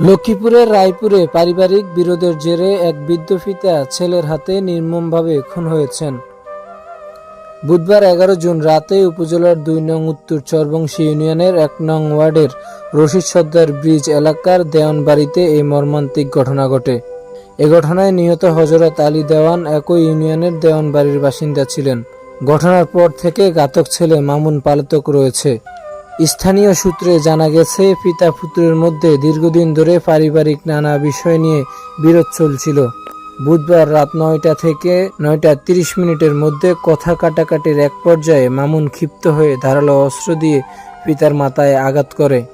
লক্ষ্মীপুরের রায়পুরে পারিবারিক বিরোধের জেরে এক বৃদ্ধ পিতা ছেলের হাতে নির্মমভাবে খুন হয়েছেন। বুধবার এগারো জুন রাতে উপজেলার দুই নং উত্তর চরবংশী ইউনিয়নের এক নং ওয়ার্ডের রশিদ সর্দার ব্রিজ এলাকার দেওয়ানবাড়িতে এই মর্মান্তিক ঘটনা ঘটে। এ ঘটনায় নিহত হজরত আলী দেওয়ান একই ইউনিয়নের দেওয়ানবাড়ির বাসিন্দা ছিলেন। ঘটনার পর থেকে ঘাতক ছেলে মামুন পালাতক রয়েছে। স্থানীয় সূত্রে জানা গেছে, পিতা পুত্রের মধ্যে দীর্ঘদিন ধরে পারিবারিক নানা বিষয় নিয়ে বিরোধ চলছিল। বুধবার রাত নয়টা থেকে নয়টা তিরিশ মিনিটের মধ্যে কথা কাটাকাটির এক পর্যায়ে মামুন ক্ষিপ্ত হয়ে ধারালো অস্ত্র দিয়ে পিতার মাথায় আঘাত করে।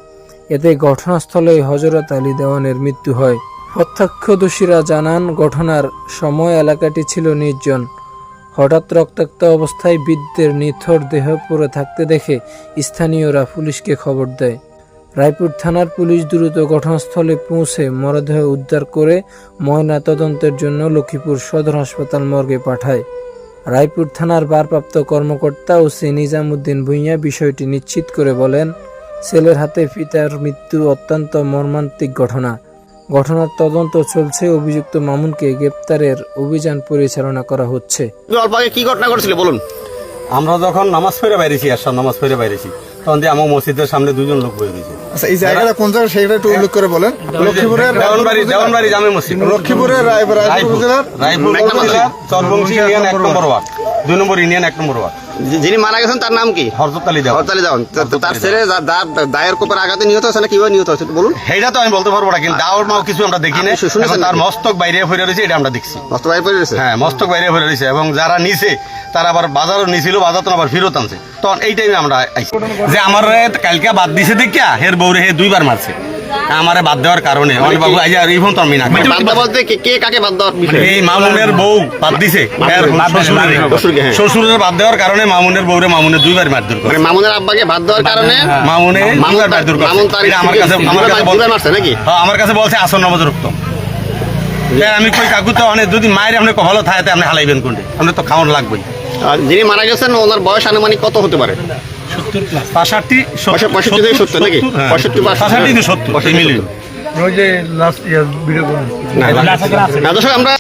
এতে ঘটনাস্থলে হজরত আলী দেওয়ানের মৃত্যু হয়। প্রত্যক্ষদর্শীরা জানান, ঘটনার সময় এলাকাটি ছিল নির্জন। হঠাৎ রক্তাক্ত অবস্থায় বৃদ্ধের নিথর দেহ পড়ে থাকতে দেখে স্থানীয়রা পুলিশকে খবর দেয়। রায়পুর থানার পুলিশ দ্রুত ঘটনাস্থলে পৌঁছে মরদেহ উদ্ধার করে ময়না তদন্তের জন্য লক্ষ্মীপুর সদর হাসপাতাল মর্গে পাঠায়। রায়পুর থানার ভারপ্রাপ্ত কর্মকর্তা ওসি নিজামুদ্দিন ভুঁইয়া বিষয়টি নিশ্চিত করে বলেন, ছেলের হাতে পিতার মৃত্যু অত্যন্ত মর্মান্তিক ঘটনা। ঘটনার তদন্ত চলছে। অভিযুক্ত মামুনকে গ্রেপ্তারের অভিযান পরিচালনা করা হচ্ছে। অল্প আগে কি ঘটনা ঘটেছিল বলুন? আমরা যখন নামাজ পড়ে বাইরেছি এরশাদ নামাজ পড়ে বাইরেছি তখন দিয়ে আমার মসজিদের সামনে দুজন লোক বয়ে রয়েছে। আচ্ছা এই জায়গাটা কোন জায়গা সেটা একটু উল্লেখ করে বলেন। লক্ষ্মীপুরের দেওয়ানবাড়ি দেওয়ানবাড়ি জামে মসজিদ। লক্ষ্মীপুরের রায়পুর রায়পুর চরবংশী ইউনিয়ন এক নম্বর ওয়ার্ড। দুই নম্বর ইউনিয়ন এক নম্বর ওয়ার্ড। যিনি মারা গেছেন তার নাম কি? হরজত আলী দেওয়ান। তার ছেলে দায়ের কোপের আঘাতে নিহত হয়েছে না কীভাবে নিহত হয়েছে? বলুন। সেইটা তো আমি বলতে পারব না কিন্তু দাওয়ার মাও কিছু আমরা দেখি না শুনেছেন তার মস্তক বাইরে হয়ে রয়েছে এটা আমরা দেখছি। মস্ত ভাই পড়ে রয়েছে? হ্যাঁ মস্তক বাইরে হয়ে রয়েছে এবং যারা নিছে তারা আবার বাজারও নিছিল বাজার তো আবার ফেরত আনছে। তখন এই টাইমে আমরা যে আমার কালকে বাদ দিছে দেখিয়া হের বউরে হে দুইবার মারছে। আমারে বাদ দেওয়ার কারণে। অনেক বাবু আজ আর এই ফোন তো আমি না বাদ বলতে কে- কে কাকে বাদ দেওয়ার এই মামুনের বউ বাদ দিছে। শ্বশুরের হ্যাঁ। শ্বশুরের বাদ দেওয়ার কারণে মামুনের বউরে মামুনের দুইবার মারধর করে মানে মামুনের আব্বাকে বাদ দেওয়ার কারণে মামুনে দুইবার মারধর করে মামুন তার আমার কাছে আমার কাছে বলছে মারছে নাকি? হ্যাঁ, আমার কাছে বলছে আসন নবজ রক্ত হ্যাঁ, আমি কই কাকু তো অনেক যদি মায়ের আপনি ভালো থাকে আপনি হালাইবেন কোনটি? আপনি তো খাওয়ান লাগবেই। যিনি মারা গেছেন ওনার বয়স আনুমানিক কত হতে পারে? পাঁষট্টি পঁয়ষট্টি- পঁয়ষট্টি থেকে সত্তর নাকি? পঁয়ষট্টি পাঁষট্টি থেকে সত্তর এই মিলিয়ে। না দর্শক আমরা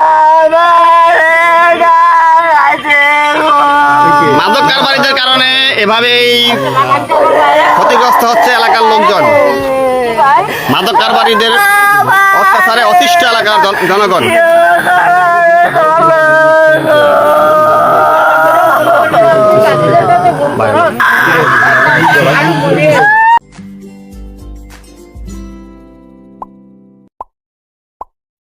মাদক কারবারিদের কারণে এভাবেই ক্ষতিগ্রস্ত হচ্ছে এলাকার লোকজন। মাদক কারবারিদের অত্যাচারে অতিষ্ঠ এলাকার জনগণ।